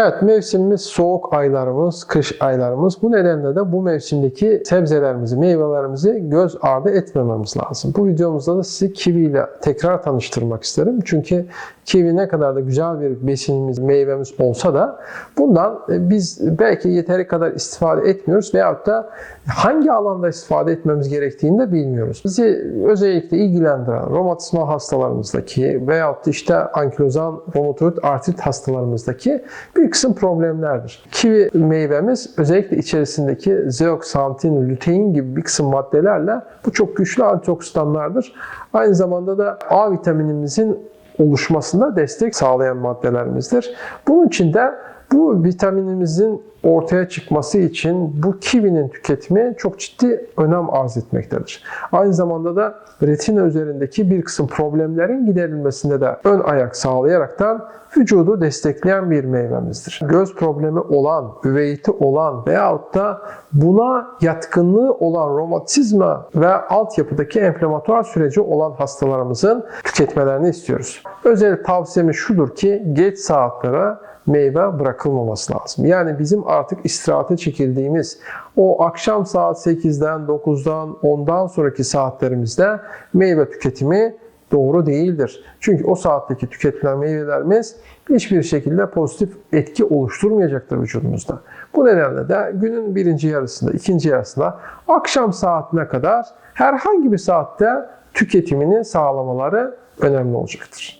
Evet mevsimimiz soğuk aylarımız, kış aylarımız. Bu nedenle de bu mevsimdeki sebzelerimizi, meyvelerimizi göz ardı etmememiz lazım. Bu videomuzda da sizi kivi ile tekrar tanıştırmak isterim. Çünkü kivi ne kadar da güzel bir besinimiz, meyvemiz olsa da bundan e, biz belki yeteri kadar istifade etmiyoruz veyahut da hangi alanda istifade etmemiz gerektiğini de bilmiyoruz. Bizi özellikle ilgilendiren romatizma hastalarımızdaki veyahut işte ankilozan romatoid artrit hastalarımızdaki bir kısım problemlerdir. Kivi meyvemiz özellikle içerisindeki zeoksantin, lutein gibi bir kısım maddelerle bu çok güçlü antioksidanlardır. Aynı zamanda da A vitaminimizin oluşmasında destek sağlayan maddelerimizdir. Bunun için de bu vitaminimizin ortaya çıkması için bu kivinin tüketimi çok ciddi önem arz etmektedir. Aynı zamanda da retina üzerindeki bir kısım problemlerin giderilmesinde de ön ayak sağlayaraktan vücudu destekleyen bir meyvemizdir. Göz problemi olan, üveyti olan veyahut da buna yatkınlığı olan romatizma ve altyapıdaki enflamatuar süreci olan hastalarımızın tüketmelerini istiyoruz. Özel tavsiyemiz şudur ki geç saatlere meyve bırakılmaması lazım. Yani bizim artık istirahate çekildiğimiz o akşam saat 8'den, 9'dan, 10'dan sonraki saatlerimizde meyve tüketimi doğru değildir. Çünkü o saatteki tüketilen meyvelerimiz hiçbir şekilde pozitif etki oluşturmayacaktır vücudumuzda. Bu nedenle de günün birinci yarısında, ikinci yarısında akşam saatine kadar herhangi bir saatte tüketimini sağlamaları önemli olacaktır.